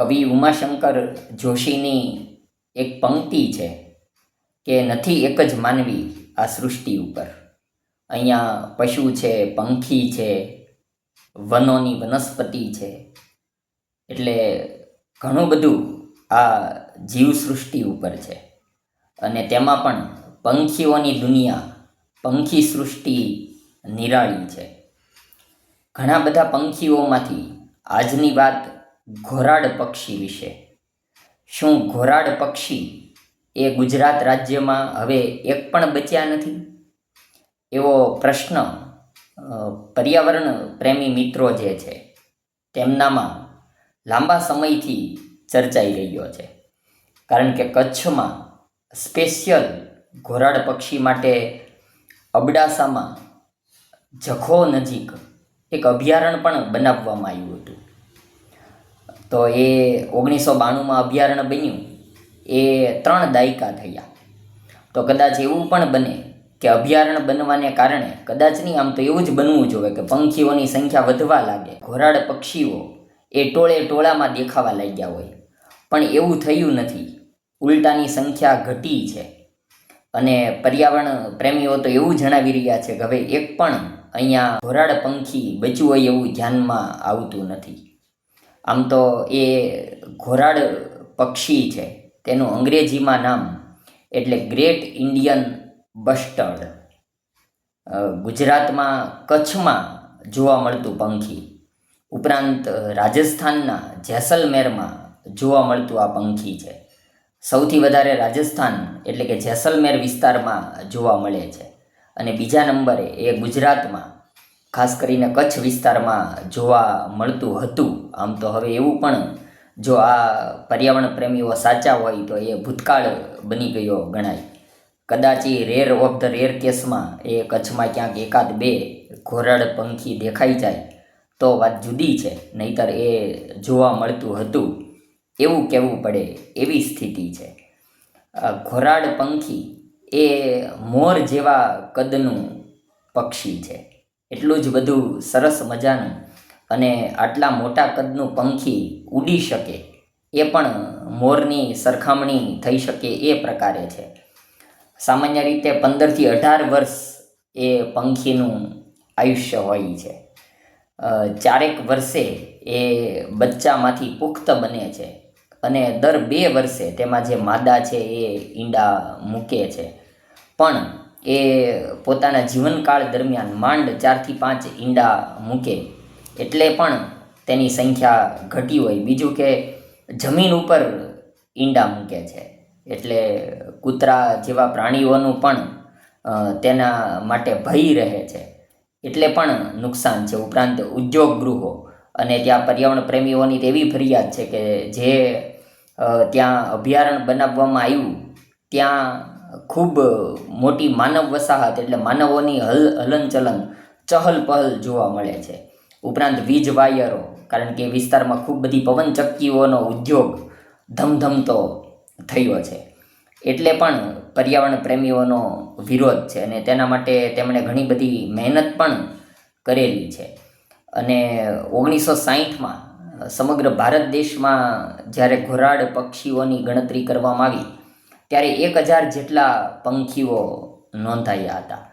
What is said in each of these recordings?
કવિ ઉમાશંકર જોશીની એક પંક્તિ છે કે નથી એક જ માનવી આ સૃષ્ટિ ઉપર. અહીંયા પશુ છે, પંખી છે, વનોની વનસ્પતિ છે. એટલે ઘણું બધું આ જીવ સૃષ્ટિ ઉપર છે. અને તેમાં પણ પંખીઓની દુનિયા, પંખી સૃષ્ટિ નિરાળી છે. ઘણા બધા પંખીઓમાંથી આજની વાત ઘોરાડ પક્ષી વિશે. શું ઘોરાડ પક્ષી એ ગુજરાત રાજ્યમાં હવે એક પણ બચ્યા નથી? એવો પ્રશ્ન પર્યાવરણ પ્રેમી મિત્રો જે છે, તેમનામાં લાંબા સમયથી ચર્ચાઈ રહ્યો છે. કારણ કે કચ્છમાં સ્પેશિયલ ઘોરાડ પક્ષી માટે અબડાસામાં જખો નજીક એક અભયારણ્ય પણ બનાવવામાં આવ્યું હતું. તો એ ઓગણીસો બાણુંમાં અભયારણ્ય બન્યું. એ ત્રણ દાયકા થયા. તો કદાચ એવું પણ બને કે અભયારણ્ય બનવાને કારણે કદાચ નહીં આમ તો એવું જ બનવું જોઈએ કે પંખીઓની સંખ્યા વધવા લાગે. ઘોરાડ પક્ષીઓ એ ટોળે ટોળામાં દેખાવા લાગ્યા હોય. પણ એવું થયું નથી. ઉલટાની સંખ્યા ઘટી છે. અને પર્યાવરણ પ્રેમીઓ તો એવું જણાવી રહ્યા છે કે હવે એક પણ અહીંયા ઘોરાડ પંખી બચ્યું હોય એવું ધ્યાનમાં આવતું નથી. આમ તો એ ઘોરાડ પક્ષી છે, તેનું અંગ્રેજીમાં નામ એટલે ગ્રેટ ઇન્ડિયન બસ્ટર્ડ ગુજરાતમાં કચ્છમાં જોવા મળતું પંખી. ઉપરાંત રાજસ્થાનના જેસલમેરમાં જોવા મળતું આ પંખી છે. સૌથી વધારે રાજસ્થાન એટલે કે જેસલમેર વિસ્તારમાં જોવા મળે છે. અને બીજા નંબરે એ ગુજરાતમાં ખાસ કરીને કચ્છ વિસ્તારમાં જોવા મળતું હતું. આમ તો હવે એવું પણ જો આ પર્યાવરણ પ્રેમીઓ સાચા હોય તો એ ભૂતકાળ બની ગયો ગણાય. કદાચ એ રેર ઓફ ધ રેર કેસમાં એ કચ્છમાં ક્યાંક એકાદ બે ઘોરાડ પંખી દેખાઈ જાય તો વાત જુદી છે, નહીતર એ જોવા મળતું હતું. એવું કહેવું પડે એવી સ્થિતિ છે. ઘોરાડ પંખી એ મોર જેવા કદનું પક્ષી છે. એટલું જ બધું સરસ મજાનું અને આટલા મોટા કદનું પંખી ઉડી શકે, એ પણ મોરની સરખામણી થઈ શકે એ પ્રકારે છે. સામાન્ય રીતે પંદરથી અઢાર વર્ષ એ પંખીનું આયુષ્ય હોય છે. ચારેક વર્ષે એ બચ્ચામાંથી પુખ્ત બને છે અને દર બે વર્ષે તેમાં જે માદા છે એ ઈંડા મૂકે છે. પણ એ પોતાના જીવનકાળ દરમિયાન માંડ ચારથી પાંચ ઈંડા મૂકે, એટલે પણ તેની સંખ્યા ઘટી હોય. બીજું કે જમીન ઉપર ઈંડા મૂકે છે. એટલે કૂતરા જેવા પ્રાણીઓનું પણ તેના માટે ભય રહે છે. એટલે પણ નુકસાન છે. ઉપરાંત ઉદ્યોગ ગૃહો અને ત્યાં પર્યાવરણ પ્રેમીઓની તો એવી ફરિયાદ છે કે જે ત્યાં અભયારણ્ય બનાવવામાં આવ્યું, ત્યાં ખૂબ મોટી માનવ વસાહત એટલે માનવોની હલ, હલનચલન ચહલ પહલ જોવા મળે છે. ઉપરાંત વીજ વાયરો, કારણ કે વિસ્તારમાં ખૂબ બધી પવનચક્કીઓનો ઉદ્યોગ ધમધમતો થયો છે. એટલે પણ પર્યાવરણ પ્રેમીઓનો વિરોધ છે અને તેના માટે તેમણે ઘણી બધી મહેનત પણ કરેલી છે. અને ઓગણીસો સાહીઠમાં સમગ્ર ભારત દેશમાં જ્યારે ઘોરાડ પક્ષીઓની ગણતરી કરવામાં આવી ત્યારે એક હજાર જેટલા પંખીઓ નોંધાયા હતા.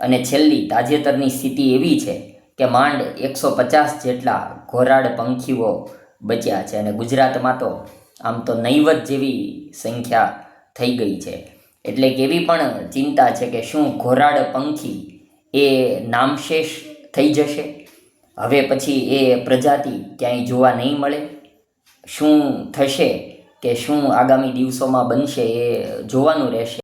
અને છેલ્લી તાજેતરની સ્થિતિ એવી છે કે માંડ એકસો પચાસ જેટલા ઘોરાડ પંખીઓ બચ્યા છે અને ગુજરાતમાં તો આમ તો નૈવત જેવી સંખ્યા થઈ ગઈ છે. એટલે કે એવી પણ ચિંતા છે કે શું ઘોરાડ પંખી એ નામશેષ થઈ જશે? હવે પછી એ પ્રજાતિ ક્યાંય જોવા નહીં મળે? શું થશે? કે શું આગામી દિવસોમાં બનશે એ જોવાનું રહેશે.